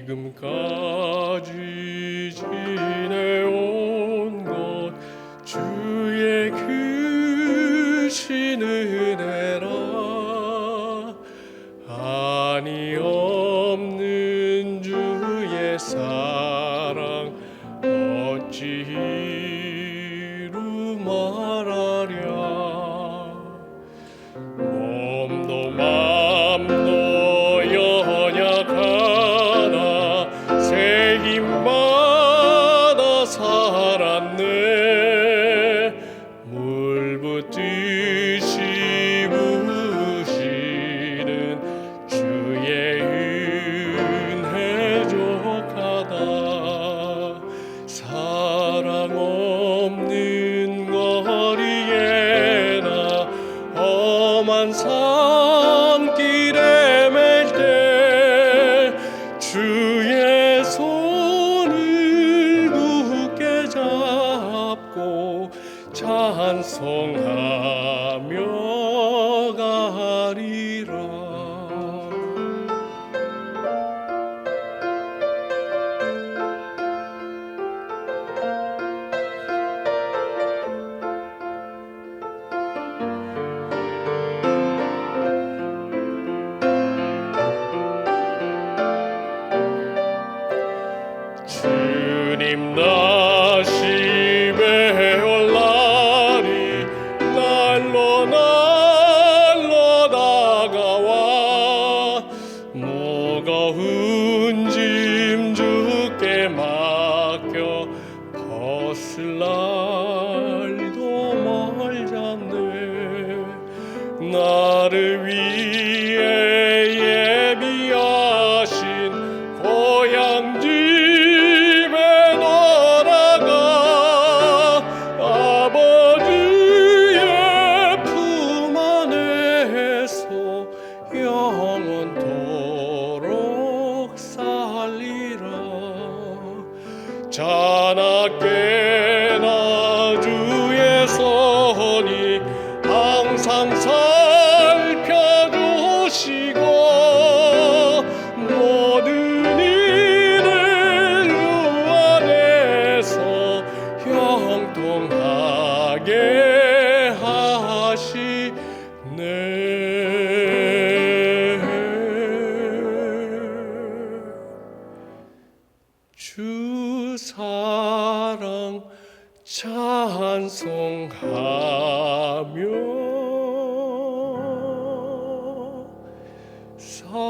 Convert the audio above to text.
지금까지 지내온 것 주의 크신 은혜라. 아니 없는 주의 사랑 어찌 이루 말하 살았네. 물 붓듯이 부시는 주의 은혜 족하다. 사랑 없는 거리에나 험한 산 송하며 벗을 날도 멀잖네. 나를 위해 예비하신 고향 집에 돌아가 아버지의 품 안에서 영원토록 살리라. 자나깨 주 사랑 찬송하며 살